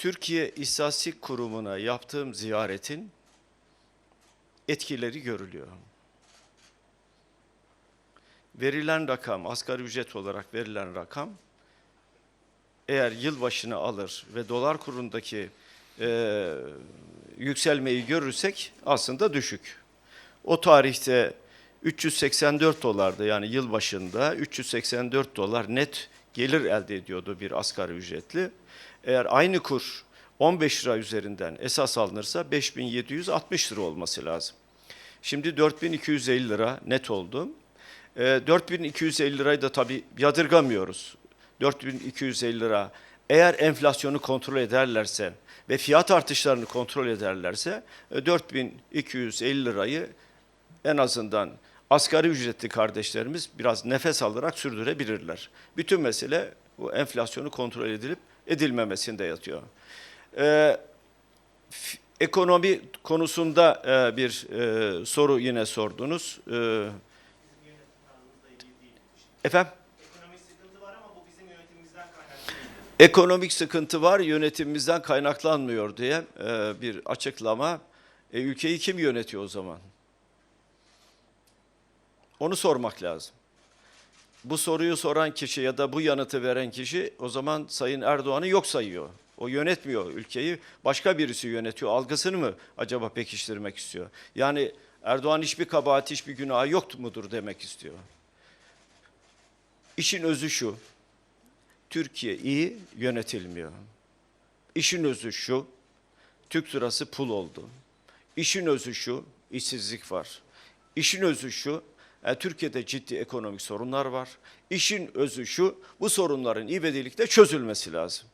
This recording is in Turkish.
Türkiye İstatistik Kurumu'na yaptığım ziyaretin etkileri görülüyor. Verilen rakam, asgari ücret olarak verilen rakam, eğer yılbaşını alır ve dolar kurundaki e, yükselmeyi görürsek aslında düşük. O tarihte 384 dolardı yani yılbaşında 384 dolar net gelir elde ediyordu bir asgari ücretli. Eğer aynı kur 15 lira üzerinden esas alınırsa 5760 lira olması lazım. Şimdi 4250 lira net oldu. E, 4250 lirayı da tabii yadırgamıyoruz. 4250 lira eğer enflasyonu kontrol ederlerse ve fiyat artışlarını kontrol ederlerse e, 4250 lirayı en azından asgari ücretli kardeşlerimiz biraz nefes alarak sürdürebilirler. Bütün mesele bu enflasyonu kontrol edilip edilmemesinde yatıyor. Ee, ekonomi konusunda e, bir e, soru yine sordunuz. Ee, efendim? Ekonomik sıkıntı var, yönetimimizden kaynaklanmıyor diye e, bir açıklama. E, ülkeyi kim yönetiyor o zaman? Onu sormak lazım. Bu soruyu soran kişi ya da bu yanıtı veren kişi o zaman Sayın Erdoğan'ı yok sayıyor. O yönetmiyor ülkeyi, başka birisi yönetiyor. Algısını mı acaba pekiştirmek istiyor? Yani Erdoğan hiçbir kabahati, hiçbir günahı yok mudur demek istiyor. İşin özü şu, Türkiye iyi yönetilmiyor. İşin özü şu, Türk lirası pul oldu. İşin özü şu, işsizlik var. İşin özü şu, e, Türkiye'de ciddi ekonomik sorunlar var. İşin özü şu, bu sorunların ivedilikle çözülmesi lazım.